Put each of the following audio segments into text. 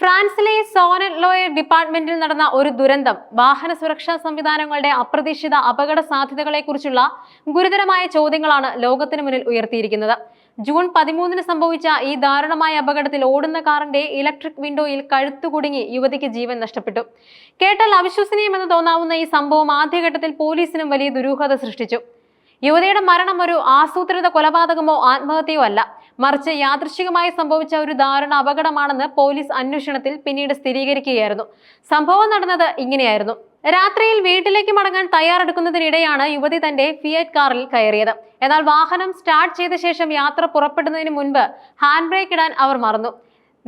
ഫ്രാൻസിലെ Sonet lawyer ഡിപ്പാർട്ട്മെന്റിൽ നടന്ന ഒരു ദുരന്തം വാഹന സുരക്ഷാ സംവിധാനങ്ങളുടെ അപ്രതീക്ഷിത അപകട സാധ്യതകളെക്കുറിച്ചുള്ള ഗുരുതരമായ ചോദ്യങ്ങളാണ് ലോകത്തിന് മുന്നിൽ ഉയർത്തിയിരിക്കുന്നത്. ജൂൺ പതിമൂന്നിന് സംഭവിച്ച ഈ ദാരുണമായ അപകടത്തിൽ ഓടുന്ന കാറിന്റെ ഇലക്ട്രിക് വിൻഡോയിൽ കഴുത്തു കുടുങ്ങി യുവതിക്ക് ജീവൻ നഷ്ടപ്പെട്ടു. കേട്ടാൽ അവിശ്വസനീയമെന്ന് തോന്നാവുന്ന ഈ സംഭവം ആദ്യഘട്ടത്തിൽ പോലീസിനും വലിയ ദുരൂഹത സൃഷ്ടിച്ചു. യുവതിയുടെ മരണം ഒരു ആസൂത്രിത കൊലപാതകമോ ആത്മഹത്യയോ അല്ല. മറിച്ച് യാദൃശികമായി സംഭവിച്ച ഒരു ദാരുണ അപകടമാണെന്ന് പോലീസ് അന്വേഷണത്തിൽ പിന്നീട് സ്ഥിരീകരിക്കുകയായിരുന്നു. സംഭവം നടന്നത് ഇങ്ങനെയായിരുന്നു. രാത്രിയിൽ വീട്ടിലേക്ക് മടങ്ങാൻ തയ്യാറെടുക്കുന്നതിനിടെയാണ് യുവതി തന്റെ ഫിയറ്റ് കാറിൽ കയറിയത്. എന്നാൽ വാഹനം സ്റ്റാർട്ട് ചെയ്ത ശേഷം യാത്ര പുറപ്പെടുന്നതിന് മുൻപ് ഹാൻഡ് ബ്രേക്ക് ഇടാൻ അവർ മറന്നു.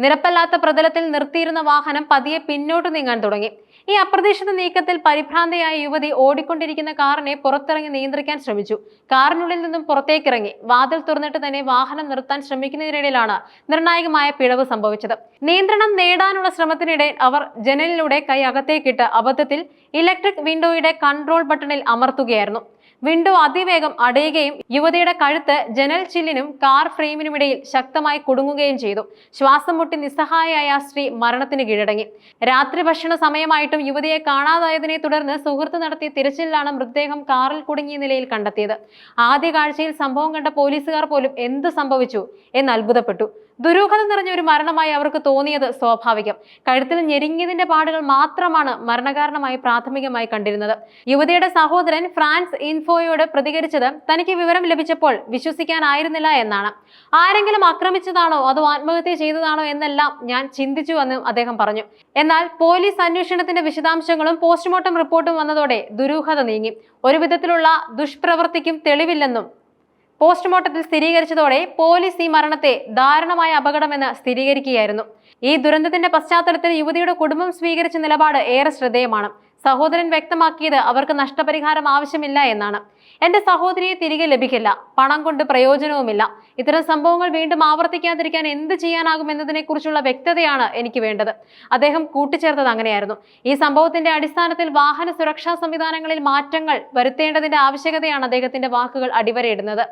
നിരപ്പല്ലാത്ത പ്രതലത്തിൽ നിർത്തിയിരുന്ന വാഹനം പതിയെ പിന്നോട്ട് നീങ്ങാൻ തുടങ്ങി. ഈ അപ്രതീക്ഷിത നീക്കത്തിൽ പരിഭ്രാന്തയായ യുവതി ഓടിക്കൊണ്ടിരിക്കുന്ന കാറിനെ പുറത്തിറങ്ങി നിയന്ത്രിക്കാൻ ശ്രമിച്ചു. കാറിനുള്ളിൽ നിന്നും പുറത്തേക്കിറങ്ങി. വാതിൽ തുറന്നിട്ട് തന്നെ വാഹനം നിർത്താൻ ശ്രമിക്കുന്നതിനിടയിലാണ് നിർണായകമായ പിഴവ് സംഭവിച്ചത്. നിയന്ത്രണം നേടാനുള്ള ശ്രമത്തിനിടെ അവർ ജനലിലൂടെ കൈ അകത്തേക്കിട്ട് അബദ്ധത്തിൽ ഇലക്ട്രിക് വിൻഡോയുടെ കൺട്രോൾ ബട്ടണിൽ അമർത്തുകയായിരുന്നു. വിൻഡോ അതിവേഗം അടയുകയും യുവതിയുടെ കഴുത്ത് ജനൽ ചില്ലിനും കാർ ഫ്രെയിമിനുമിടയിൽ ശക്തമായി കുടുങ്ങുകയും ചെയ്തു. ശ്വാസം മുട്ടി നിസ്സഹായയായ സ്ത്രീ മരണത്തിന് കീഴടങ്ങി. രാത്രി ഭക്ഷണ സമയമായിട്ടും യുവതിയെ കാണാതായതിനെ തുടർന്ന് സുഹൃത്ത് നടത്തിയ തിരച്ചിലാണ് മൃതദേഹം കാറിൽ കുടുങ്ങിയ നിലയിൽ കണ്ടെത്തിയത്. ആദ്യ കാഴ്ചയിൽ സംഭവം കണ്ട പോലീസുകാർ പോലും എന്ത് സംഭവിച്ചു എന്ന് അത്ഭുതപ്പെട്ടു. ദുരൂഹത നിറഞ്ഞ ഒരു മരണമായി അവർക്ക് തോന്നിയത് സ്വാഭാവികം. കഴുത്തിൽ ഞെരിങ്ങിയതിന്റെ പാടുകൾ മാത്രമാണ് മരണകാരണമായി പ്രാഥമികമായി കണ്ടിരുന്നത്. യുവതിയുടെ സഹോദരൻ ഫ്രാൻസ് ഇൻഫോയോട് പ്രതികരിച്ചത് തനിക്ക് വിവരം ലഭിച്ചപ്പോൾ വിശ്വസിക്കാനായിരുന്നില്ല എന്നാണ്. ആരെങ്കിലും ആക്രമിച്ചതാണോ അതോ ആത്മഹത്യ ചെയ്തതാണോ എന്നെല്ലാം ഞാൻ ചിന്തിച്ചു എന്നും അദ്ദേഹം പറഞ്ഞു. എന്നാൽ പോലീസ് അന്വേഷണത്തിന്റെ വിശദാംശങ്ങളും പോസ്റ്റ്മോർട്ടം റിപ്പോർട്ടും വന്നതോടെ ദുരൂഹത നീങ്ങി. ഒരു വിധത്തിലുള്ള ദുഷ്പ്രവൃത്തിക്കും തെളിവില്ലെന്നും പോസ്റ്റ്മോർട്ടത്തിൽ സ്ഥിരീകരിച്ചതോടെ പോലീസ് ഈ മരണത്തെ ദാരുണമായ അപകടമെന്ന് സ്ഥിരീകരിക്കുകയായിരുന്നു. ഈ ദുരന്തത്തിന്റെ പശ്ചാത്തലത്തിൽ യുവതിയുടെ കുടുംബം സ്വീകരിച്ച നിലപാട് ഏറെ ശ്രദ്ധേയമാണ്. സഹോദരൻ വ്യക്തമാക്കിയത് അവർക്ക് നഷ്ടപരിഹാരം ആവശ്യമില്ല എന്നാണ്. എന്റെ സഹോദരിയെ തിരികെ ലഭിക്കില്ല. പണം കൊണ്ട് പ്രയോജനവുമില്ല. ഇത്തരം സംഭവങ്ങൾ വീണ്ടും ആവർത്തിക്കാതിരിക്കാൻ എന്ത് ചെയ്യാനാകുമെന്നതിനെ കുറിച്ചുള്ള വ്യക്തതയാണ് എനിക്ക് വേണ്ടത്. അദ്ദേഹം കൂട്ടിച്ചേർത്തത് അങ്ങനെയായിരുന്നു. ഈ സംഭവത്തിന്റെ അടിസ്ഥാനത്തിൽ വാഹന സുരക്ഷാ സംവിധാനങ്ങളിൽ മാറ്റങ്ങൾ വരുത്തേണ്ടതിന്റെ ആവശ്യകതയാണ് അദ്ദേഹത്തിന്റെ വാക്കുകൾ അടിവരയിടുന്നത്.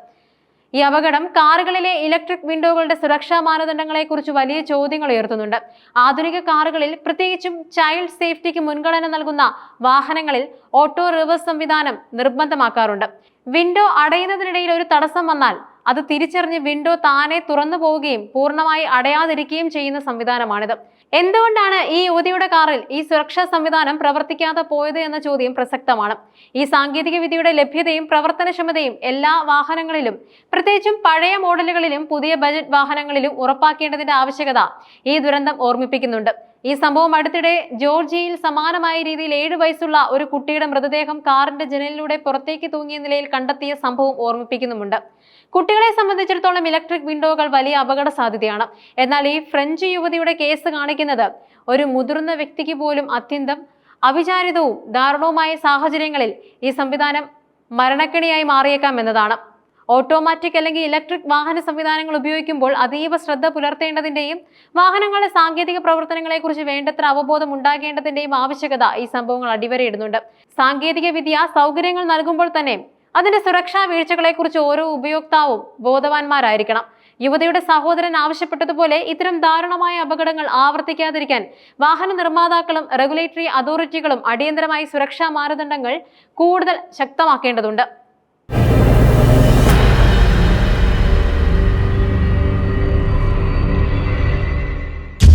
ഈ അപകടം കാറുകളിലെ ഇലക്ട്രിക് വിൻഡോകളുടെ സുരക്ഷാ മാനദണ്ഡങ്ങളെ കുറിച്ച് വലിയ ചോദ്യങ്ങൾ ഉയർത്തുന്നുണ്ട്. ആധുനിക കാറുകളിൽ പ്രത്യേകിച്ചും ചൈൽഡ് സേഫ്റ്റിക്ക് മുൻഗണന നൽകുന്ന വാഹനങ്ങളിൽ ഓട്ടോ റിവേഴ്സ് സംവിധാനം നിർബന്ധമാക്കാറുണ്ട്. വിൻഡോ അടയുന്നതിനിടയിൽ ഒരു തടസ്സം വന്നാൽ അത് തിരിച്ചറിഞ്ഞ് വിൻഡോ താനെ തുറന്നു പോവുകയും പൂർണമായി അടയാതിരിക്കുകയും ചെയ്യുന്ന സംവിധാനമാണിത്. എന്തുകൊണ്ടാണ് ഈ യുവതിയുടെ കാറിൽ ഈ സുരക്ഷാ സംവിധാനം പ്രവർത്തിക്കാതെ പോയത് എന്ന ചോദ്യം പ്രസക്തമാണ്. ഈ സാങ്കേതിക വിദ്യയുടെ ലഭ്യതയും പ്രവർത്തനക്ഷമതയും എല്ലാ വാഹനങ്ങളിലും പ്രത്യേകിച്ചും പഴയ മോഡലുകളിലും പുതിയ ബജറ്റ് വാഹനങ്ങളിലും ഉറപ്പാക്കേണ്ടതിന്റെ ആവശ്യകത ഈ ദുരന്തം ഓർമ്മിപ്പിക്കുന്നുണ്ട്. ഈ സംഭവം അടുത്തിടെ ജോർജിയയിൽ സമാനമായ രീതിയിൽ ഏഴ് വയസ്സുള്ള ഒരു കുട്ടിയുടെ മൃതദേഹം കാറിന്റെ ജനലിലൂടെ പുറത്തേക്ക് തൂങ്ങിയ നിലയിൽ കണ്ടെത്തിയ സംഭവം ഓർമ്മിപ്പിക്കുന്നുമുണ്ട്. കുട്ടികളെ സംബന്ധിച്ചിടത്തോളം ഇലക്ട്രിക് വിൻഡോകൾ വലിയ അപകട സാധ്യതയാണ്. എന്നാൽ ഈ ഫ്രഞ്ച് യുവതിയുടെ കേസ് കാണിക്കുന്നത് ഒരു മുതിർന്ന വ്യക്തിക്ക് പോലും അത്യന്തം അവിചാരിതവും ദാരുണവുമായ സാഹചര്യങ്ങളിൽ ഈ സംവിധാനം മരണക്കെണിയായി മാറിയേക്കാം എന്നതാണ്. ഓട്ടോമാറ്റിക് അല്ലെങ്കിൽ ഇലക്ട്രിക് വാഹന സംവിധാനങ്ങൾ ഉപയോഗിക്കുമ്പോൾ അതീവ ശ്രദ്ധ പുലർത്തേണ്ടതിന്റെയും വാഹനങ്ങളുടെ സാങ്കേതിക പ്രവർത്തനങ്ങളെക്കുറിച്ച് വേണ്ടത്ര അവബോധം ഉണ്ടാകേണ്ടതിന്റെയും ആവശ്യകത ഈ സംഭവങ്ങൾ അടിവരയിടുന്നുണ്ട്. സാങ്കേതിക വിദ്യ സൗകര്യങ്ങൾ നൽകുമ്പോൾ തന്നെ അതിന്റെ സുരക്ഷാ വീഴ്ചകളെക്കുറിച്ച് ഓരോ ഉപയോക്താവും ബോധവാന്മാരായിരിക്കണം. യുവതിയുടെ സഹോദരൻ ആവശ്യപ്പെട്ടതുപോലെ ഇത്തരം ദാരുണമായ അപകടങ്ങൾ ആവർത്തിക്കാതിരിക്കാൻ വാഹന നിർമ്മാതാക്കളും റെഗുലേറ്ററി അതോറിറ്റികളും അടിയന്തരമായി സുരക്ഷാ മാനദണ്ഡങ്ങൾ കൂടുതൽ ശക്തമാക്കേണ്ടതുണ്ട്.